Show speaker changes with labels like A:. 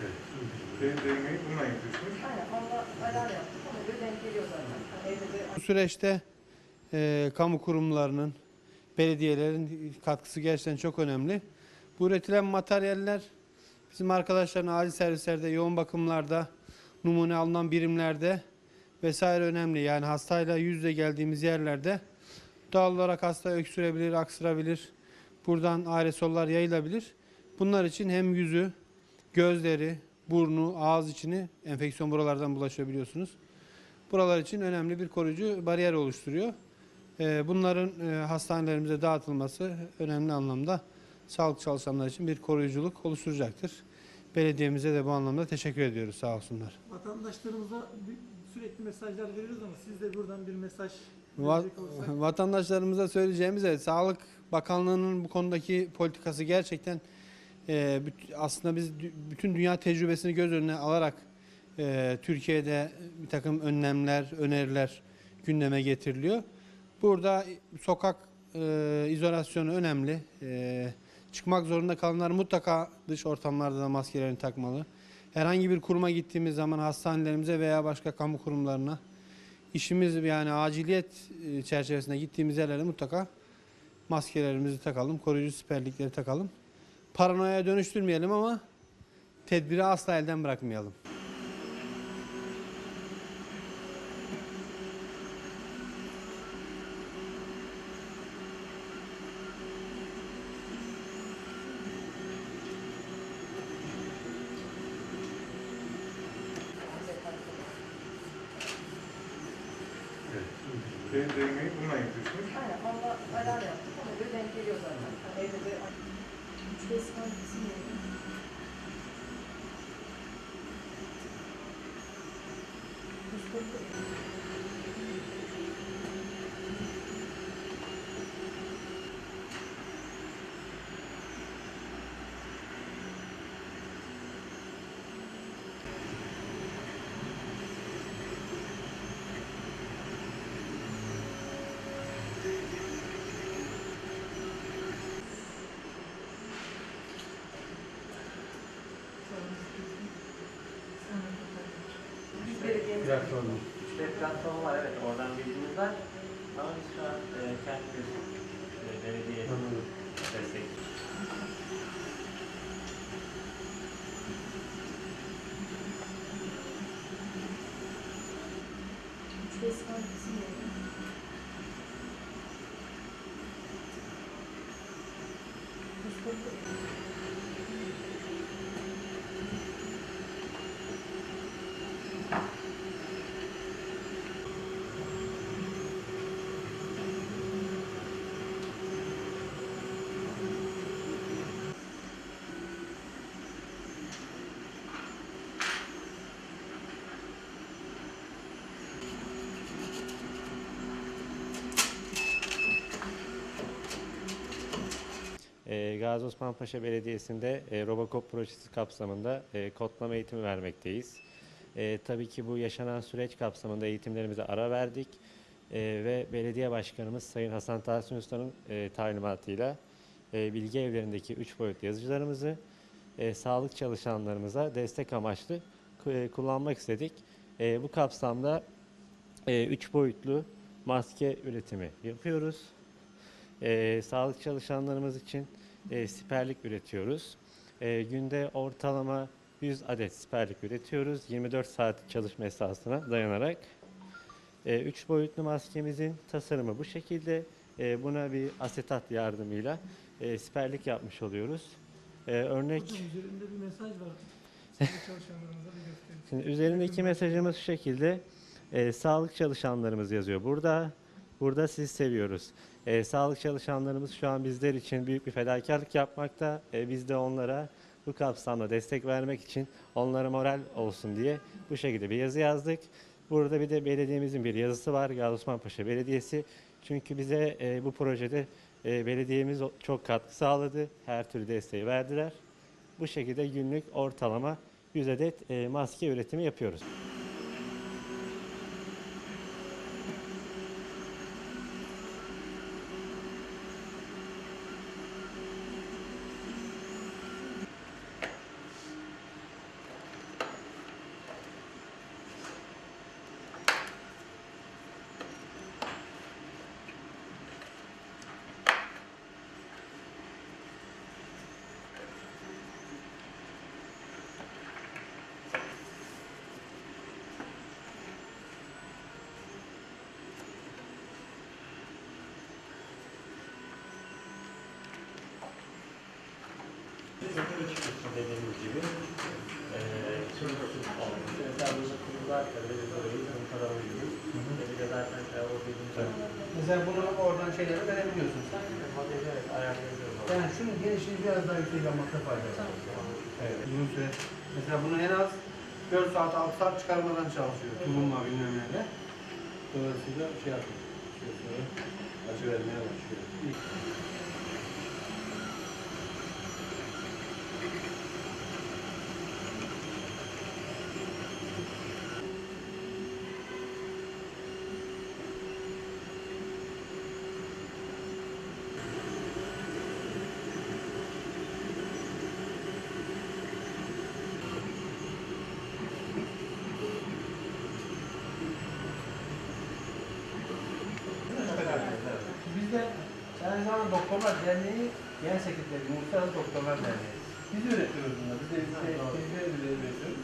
A: Evet. Benim denemeyi bununla yapıyorsunuz.
B: Aynen, onunla alarm yaptık. Ona göre denk geliyor zaten. Hani evde de
C: Bu süreçte e, kamu kurumlarının, belediyelerin katkısı gerçekten çok önemli. Bu üretilen materyaller bizim arkadaşların acil servislerde, yoğun bakımlarda, numune alınan birimlerde vesaire önemli. Yani hastayla yüz yüze geldiğimiz yerlerde doğal olarak hasta öksürebilir, aksırabilir. Buradan aerosoller yayılabilir. Bunlar için hem yüzü, gözleri, burnu, ağız içini enfeksiyon buralardan bulaşabiliyorsunuz. Buralar için önemli bir koruyucu bariyer oluşturuyor. Ee, Bunların e, hastanelerimize dağıtılması önemli anlamda sağlık çalışanları için bir koruyuculuk oluşturacaktır. Belediyemize de bu anlamda teşekkür ediyoruz sağ olsunlar.
D: Vatandaşlarımıza sürekli mesajlar veriyoruz ama siz de buradan bir mesaj
C: Va- vatandaşlarımıza söyleyeceğimiz evet, Sağlık Bakanlığı'nın bu konudaki politikası gerçekten e, aslında biz bütün dünya tecrübesini göz önüne alarak e, Türkiye'de bir takım önlemler, öneriler gündeme getiriliyor. Burada sokak e, izolasyonu önemli. E, çıkmak zorunda kalanlar mutlaka dış ortamlarda da maskelerini takmalı. Herhangi bir kuruma gittiğimiz zaman hastanelerimize veya başka kamu kurumlarına işimiz yani aciliyet e, çerçevesinde gittiğimiz yerlerde mutlaka maskelerimizi takalım, koruyucu siperlikleri takalım. Paranoya dönüştürmeyelim ama tedbiri asla elden bırakmayalım.
A: Denemeyi bununla yapıyorsunuz.
B: aynen, onunla alarm yaptık. Ona göre denk geliyor zaten. Hani evde de üç beş tane kısım neydi? Biz belediyemiz
C: Platformu.
E: İşte platform var evet oradan bilgimiz var. Ama biz şu an e, kendimiz e, belediye
C: Anladım.
E: destek.
B: üç beş
E: Gazi Osman Paşa Belediyesi'nde e, Robocop projesi kapsamında e, kodlama eğitimi vermekteyiz. E, tabii ki bu yaşanan süreç kapsamında eğitimlerimize ara verdik E, ve belediye başkanımız Sayın Hasan Tahsin Usta'nın e, talimatıyla e, bilgi evlerindeki 3 boyutlu yazıcılarımızı e, sağlık çalışanlarımıza destek amaçlı e, kullanmak istedik. E, bu kapsamda 3 boyutlu maske üretimi yapıyoruz. E, sağlık çalışanlarımız için e, siperlik üretiyoruz. E, günde ortalama 100 adet siperlik üretiyoruz. 24 saat çalışma esasına dayanarak. 3 boyutlu maskemizin tasarımı bu şekilde. E, buna bir asetat yardımıyla e, siperlik yapmış oluyoruz. E, örnek
D: Hocam üzerinde bir mesaj var.
E: Şimdi üzerindeki mesajımız şu şekilde. e, sağlık çalışanlarımız yazıyor. Burada burada sizi seviyoruz. E, sağlık çalışanlarımız şu an bizler için büyük bir fedakarlık yapmakta. E, biz de onlara bu kapsamda destek vermek için onlara moral olsun diye bu şekilde bir yazı yazdık. Burada bir de belediyemizin bir yazısı var. Gazi Osman Paşa Belediyesi. Çünkü bize e, bu projede e, belediyemiz çok katkı sağladı. Her türlü desteği verdiler. Bu şekilde günlük ortalama 100 adet e, maske üretimi yapıyoruz. Dediğimiz gibi eee tüm olmuş. Mesela burada kurumlar kadar burayı tanıtalıyoruz. Bir de zaten e, o
C: Mesela bunu oradan şeyleri verebiliyorsun.
E: modeli evet ayarlayabiliyoruz.
C: Yani şunun genişliğini biraz daha yüksek yapmakta fayda var. Evet. Uzun süre. Mesela bunu en az 4 saat 6 saat çıkarmadan çalışıyor. Tulumla bilmem neyle. Dolayısıyla şey yapıyor. Şey yapıyor. Acı vermeye başlıyor. Biz de aynı zamanda Doktorlar Derneği Gen Sekreteri, Uluslararası Doktorlar Derneği. Biz üretiyoruz bunu. Biz de biz de bizleri bile üretiyoruz.